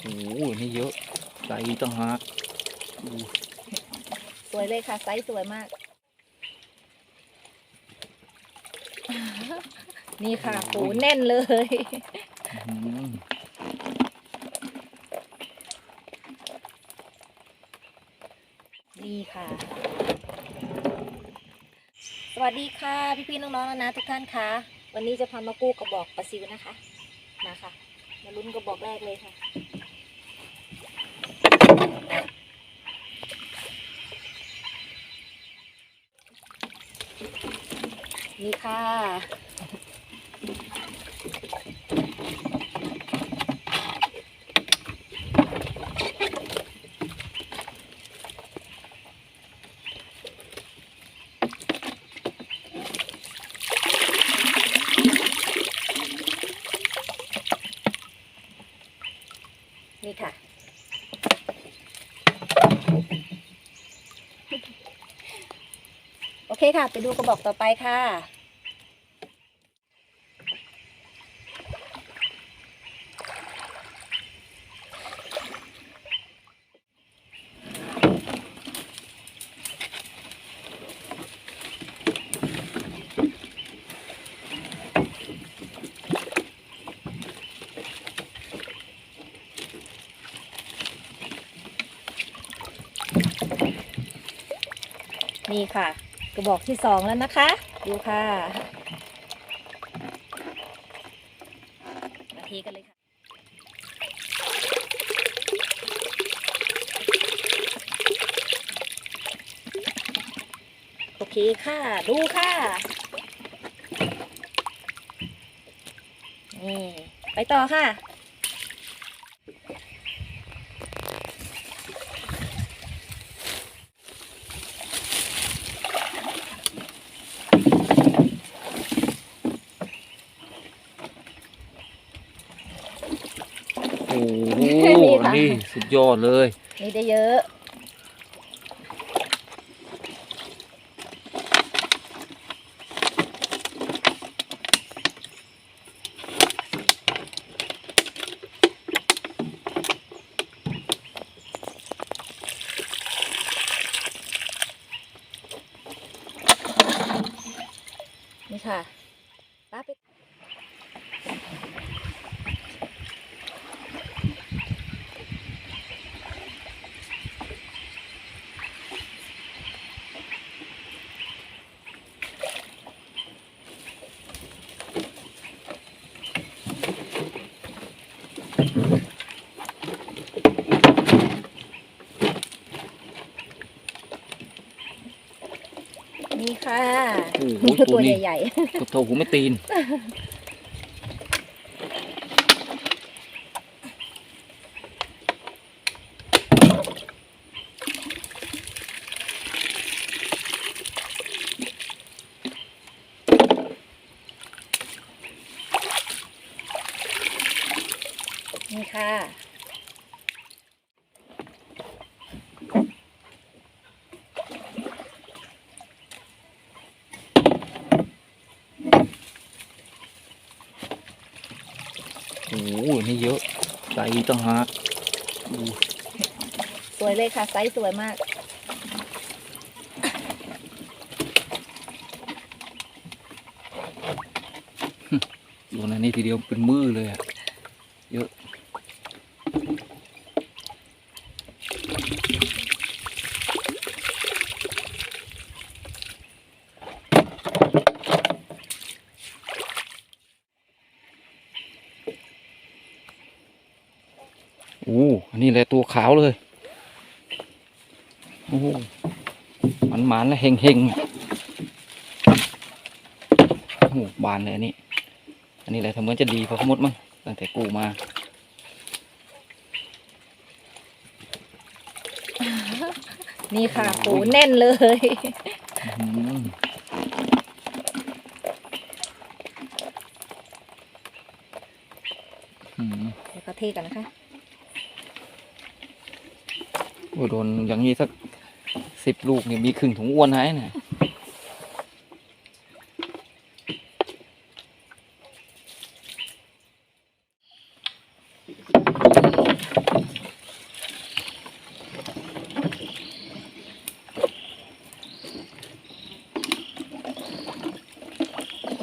โอ้โหนี่เยอะใจตั้งหากโอ้สวยเลยค่ะ ไซส์สวยมาก นี่ค่ะปูแน่นเลยอื้อหือนี่ค่ะ สวัสดีค่ะ พี่ๆน้องๆนะนะทุกท่านคะ วันนี้จะพามากู้กระบอกปลาซิวนะคะ มาค่ะ มาลุ้นกระบอกแรกเลยค่ะ นี่ค่ะนี่ค่ะ โอ เคค่ะ ไปดูกระบอกต่อไปค่ะ นี่ค่ะ ระบอกที่สองแล้วนะคะ ดูค่ะมาเทกันเลยค่ะโอเคค่ะ ดูค่ะนี่ไปต่อค่ะ โอ้โหนี่ค่ะนี่สุดยอดเลยนี่ได้เยอะ ค่ะโอ้โหนี่คือตัตัววนี้ใหญ่ตัวโตหูไม่ตีนๆนี่ค่ะ โอ้โหนี่เยอะใจตั้งหากโอ้สวยเลยค่ะ ไซส์สวยมากตัวนั้นนี่ทีเดียวเป็นมือเลยอะเยอะ โอ้อันนี้แหละตัวขาวเลย โอ้โหมันหมานและเฮงเฮงๆอะโอ้โหบานเลยอันนี้ อันนี้แหละทำเหมือนจะดีเพราะเขามดมั้งตั้งแต่กูมา นี่ค่ะปูแน่นเลยอื้อหืออื้อหือเดี๋ยวก็เทกันนะคะ โดนอย่างนี้สักสิบลูกเนี่ยมีครึ่งถุงอ้วนหายนะ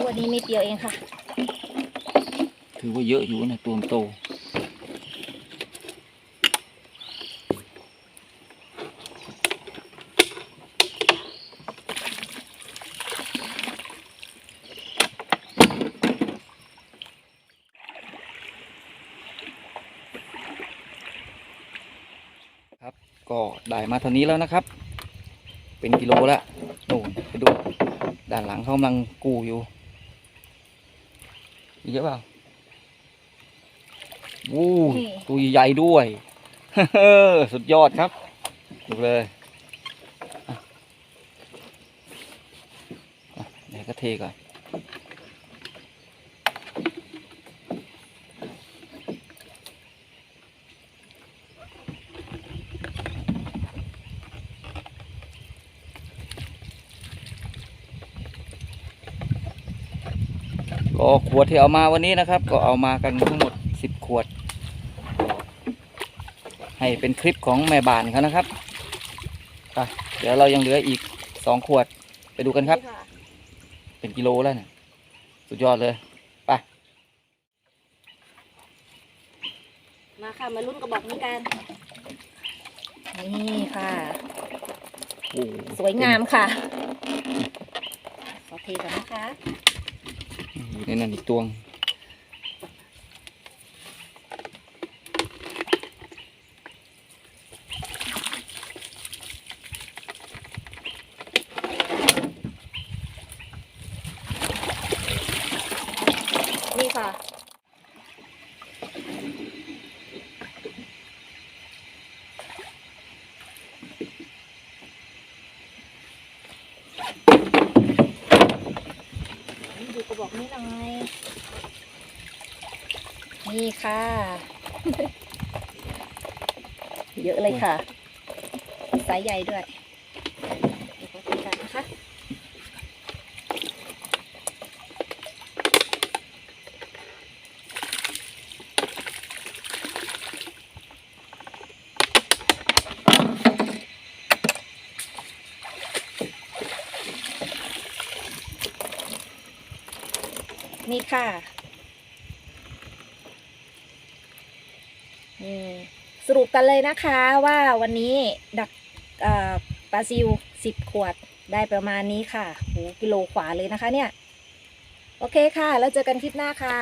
วันนี้ไม่เปียวเองค่ะ ถือว่าเยอะอยู่นะตัวมันโต ก็ได้มาเท่านี้แล้วนะครับ เป็นกิโลละโน่นไปดูด้านหลังเขากำลังกูอยู่มีเยอะเปล่าวู้นี่ตัวใหญ่ๆด้วยสุดยอดครับดูเลยอะอะเดี๋ยวก็เทก่อน ก็ขวดที่เอามาวันนี้นะครับ ก็เอามากันทั้งหมดสิบขวด ให้เป็นคลิปของแม่บ้านเขานะครับไปเดี๋ยวเรายังเหลืออีกสองขวดไปดูกันครับนี่ะเป็นกิโลแล้วเนี่ยสุดยอดเลยไปมาค่ะมาลุ้นกระบอกนี้กันนี่ค่ะ โอ้โหสวยงามค่ะขอเทก่อนนะคะ อยู่ในนั้นอีกตวง นี่ค่ะ ดูกระบอกนี้หน่อย นี่ค่ะ เยอะเลยค่ะ สายใหญ่ด้วยเดี๋ยวขอคุยกันนะคะนี่ค่ะ นี่สรุปกันเลยนะคะว่าวันนี้ดักปลาซิวสิบขวดได้ประมาณนี้ค่ะโหกิโลขวาเลยนะคะเนี่ย โอเคค่ะ แล้วเจอกันคลิปหน้าค่ะ